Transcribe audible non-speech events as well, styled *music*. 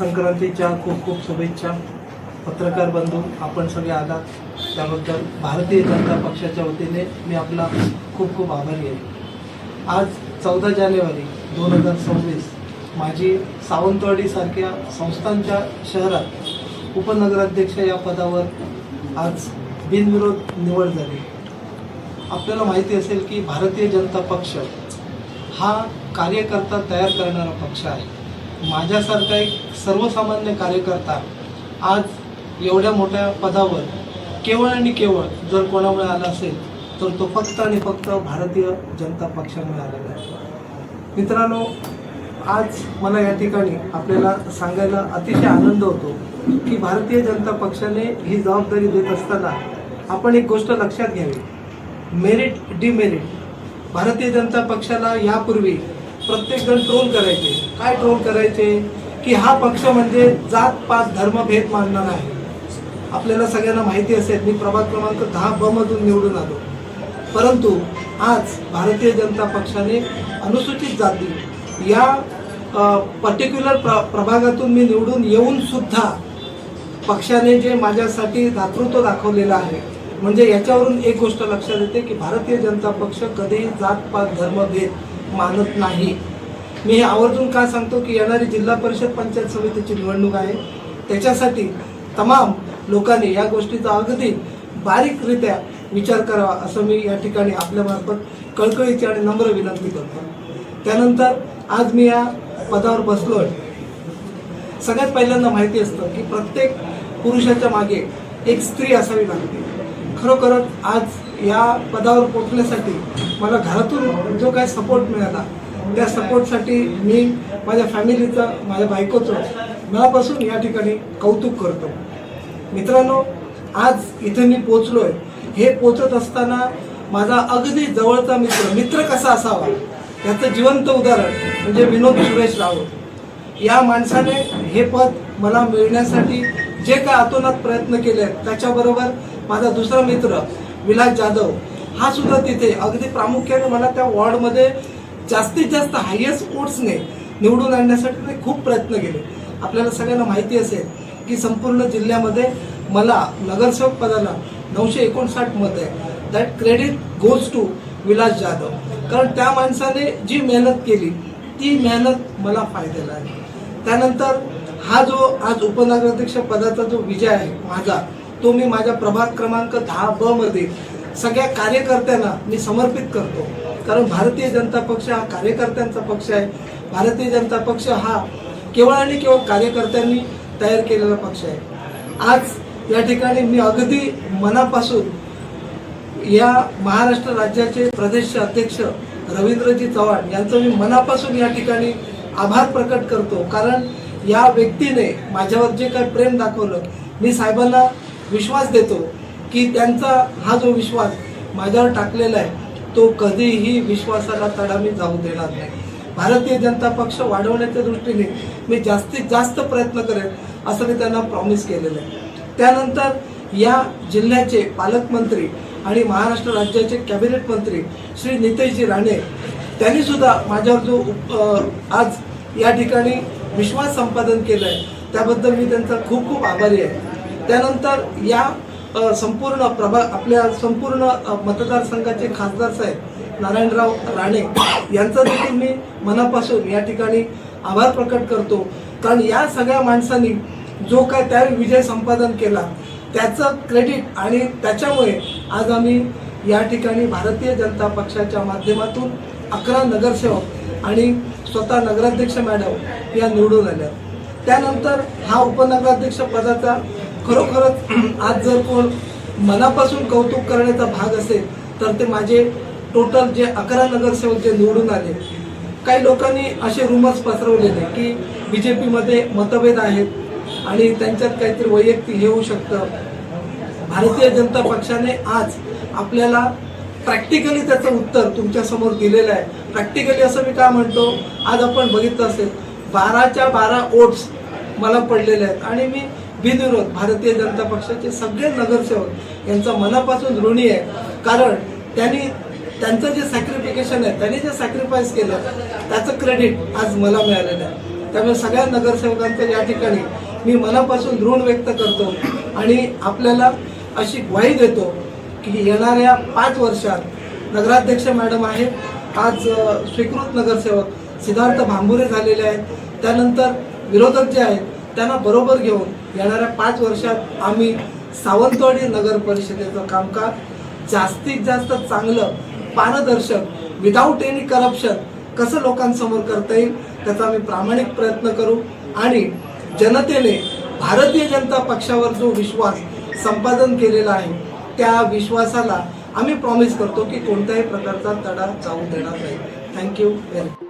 संक्रांतीच्या खूप खूप शुभेच्छा. पत्रकार बंधू आपण सगळे आलात. त्याबद्दल भारतीय जनता पक्षाच्या वतीने मी आपला खूप खूप आभारी आहे आज चौदा जानेवारी दोन हजार सव्वीस माझी सावंतवाडीसारख्या संस्थांच्या शहरात उपनगराध्यक्ष या पदावर आज बिनविरोध निवड झाली. आपल्याला माहिती असेल की भारतीय जनता पक्ष हा कार्यकर्ता तयार करणारा पक्ष आहे. माझ्यासारखा एक सर्वसामान्य कार्यकर्ता आज एवढ्या मोठ्या पदावर केवळ आणि केवळ जर कोणामुळे आला असेल तर तो फक्त आणि फक्त भारतीय जनता पक्षामुळे आलेला आहे. मित्रांनो आज मला या ठिकाणी आपल्याला सांगायला अतिशय आनंद होतो की भारतीय जनता पक्षाने ही जबाबदारी देत असताना आपण एक गोष्ट लक्षात घ्यावी. मेरिट डिमेरिट भारतीय जनता पक्षाला यापूर्वी प्रत्येक जण ट्रोल करायचे. काय ट्रोल करायचे? की हा पक्ष म्हणजे जात पात धर्मभेद मानणार आहे. आपल्याला सगळ्यांना माहिती असेल मी प्रभाग क्रमांक दहा ब मधून निवडून आलो. परंतु आज भारतीय जनता पक्षाने अनुसूचित जाती या पर्टिक्युलर प्र प्रभागातून मी निवडून येऊन सुद्धा पक्षाने जे माझ्यासाठी दातृत्व दाखवलेलं आहे म्हणजे याच्यावरून एक गोष्ट लक्षात येते की भारतीय जनता पक्ष कधीही जात पात धर्मभेद मानत नाही. मी हे आवर्जून का सांगतो की येणारी जिल्हा परिषद पंचायत समितीची निवडणूक आहे. त्याच्यासाठी तमाम लोकांनी या गोष्टीचा अगदी बारीकरित्या विचार करावा असं मी या ठिकाणी आपल्यामार्फत कळकळीची आणि नम्र विनंती करतो. त्यानंतर आज मी या पदावर बसलो आहे सगळ्यात पहिल्यांदा माहिती असतं की प्रत्येक पुरुषाच्या मागे एक स्त्री असावी लागते. खरोखरच आज या पदावर पोचण्यासाठी मला घरातून जो काही सपोर्ट मिळाला त्या सपोर्टसाठी मी माझ्या फॅमिलीचं माझ्या बायकोचं मनापासून या ठिकाणी कौतुक करतो. मित्रांनो आज इथे मी पोचलो आहे हे पोचत असताना माझा अगदी जवळचा मित्र मित्र कसा असावा? याचं जिवंत उदाहरण म्हणजे विनोद सुरेश रावत या माणसाने हे पद मला मिळण्यासाठी जे काय आतोनात प्रयत्न केले आहेत त्याच्याबरोबर माझा दुसरा मित्र विलास जाधव हा सुद्धा तिथे. अगदी प्रामुख्याने मला त्या वॉर्डमध्ये जास्तीत जास्त हायएस्ट स्पोर्ट्सने निवडून आणण्यासाठी ते खूप प्रयत्न केले. आपल्याला सगळ्यांना माहिती असेल की संपूर्ण जिल्ह्यामध्ये मला नगरसेवक पदाला नऊशे एकोणसाठ मत आहे. That credit goes to Vilas Jadhav. कारण त्या माणसाने जी मेहनत केली ती मेहनत मला फायद्याला आहे त्यानंतर हा जो आज उपनगराध्यक्ष पदाचा जो विजय आहे माझा तो मी माझ्या प्रभाग क्रमांक दहा ब मध्ये सगळ्या कार्यकर्त्यांना मी समर्पित करतो. कारण भारतीय जनता पक्ष हा कार्यकर्त्यांचा पक्ष आहे. भारतीय जनता पक्ष हा केवळ आणि केवळ कार्यकर्त्यांनी तयार केलेला पक्ष आहे. आज या ठिकाणी मी अगदी मनापासून या महाराष्ट्र राज्याचे प्रदेश अध्यक्ष रवींद्रजी चव्हाण यांचं मी मनापासून या ठिकाणी आभार प्रकट करतो. कारण या व्यक्तीने माझ्यावर जे काही प्रेम दाखवलं मी साहेबांना विश्वास देतो की त्यांचा हा जो विश्वास माझ्यावर टाकलेला आहे तो कधीही विश्वासाला तडा मी जाऊ देणार नाही. भारतीय जनता पक्ष वाढवण्याच्या दृष्टीने मी जास्तीत जास्त प्रयत्न करेन असं मी त्यांना प्रॉमिस केलेलं आहे. त्यानंतर या जिल्ह्याचे पालकमंत्री आणि महाराष्ट्र राज्याचे कॅबिनेट मंत्री श्री नितेशजी राणे त्यांनी सुद्धा माझ्यावर जो उप- आज या ठिकाणी विश्वास संपादन केलं आहे त्याबद्दल मी त्यांचा खूप खूप आभारी आहे. त्यानंतर या संपूर्ण प्रभा आपल्या संपूर्ण मतदारसंघाचे खासदार साहेब नारायणराव राणे यांचा देखील मी मनापासून या ठिकाणी आभार प्रकट करतो. कारण या सगळ्या माणसांनी जो काय त्यावेळी विजय संपादन केला त्याचं क्रेडिट आणि त्याच्यामुळे आज आम्ही या ठिकाणी भारतीय जनता पक्षाच्या माध्यमातून अकरा नगरसेवक आणि स्वतः नगराध्यक्ष मॅडम या निवडून आल्या. त्यानंतर हा उपनगराध्यक्ष पदाचा खरोखरच *clears throat* आज जर कोण मनापासून कौतुक करण्याचा भाग असेल तर ते माझे टोटल जे अकरा नगरसेवक जे निवडून आले काही लोकांनी असे रुमर्स पसरवलेले की बी जे पीमध्ये मतभेद आहेत आणि त्यांच्यात काहीतरी वैयक्तिक हे होऊ शकतं. भारतीय जनता पक्षाने आज आपल्याला प्रॅक्टिकली त्याचं उत्तर तुमच्यासमोर दिलेलं आहे. प्रॅक्टिकली असं मी काय म्हणतो? आज आपण बघितलं असेल बाराच्या बारा ओट्स मला पडलेले आहेत. आणि मी बिनविरोध भारतीय जनता पक्षाचे सगळे नगरसेवक यांचा मनापासून ऋणी आहे. कारण त्यांनी त्यांचं जे सॅक्रिफिकेशन आहे त्यांनी जे सॅक्रिफाईस केलं त्याचं क्रेडिट आज मला मिळालेलं आहे. त्यामुळे सगळ्या नगरसेवकांचं या ठिकाणी मी मनापासून ऋण व्यक्त करतो आणि आपल्याला अशी ग्वाही देतो की येणाऱ्या पाच वर्षात नगराध्यक्ष मॅडम आहेत आज स्वीकृत नगरसेवक सिद्धार्थ भांबुरे झालेले आहेत. त्यानंतर विरोधक जे आहेत त्यांना बरोबर घेऊन येणाऱ्या पाच वर्षात आम्ही सावंतवाडी नगर परिषदेचं कामकाज जास्तीत जास्त चांगलं पारदर्शक विदाऊट एनी करप्शन कसं लोकांसमोर करता येईल त्याचा आम्ही प्रामाणिक प्रयत्न करू. आणि जनतेने भारतीय जनता पक्षावर जो विश्वास संपादन केलेला आहे त्या विश्वासाला आम्ही प्रॉमिस करतो की कोणत्याही प्रकारचा तडा जाऊ देणार नाही. Thank you very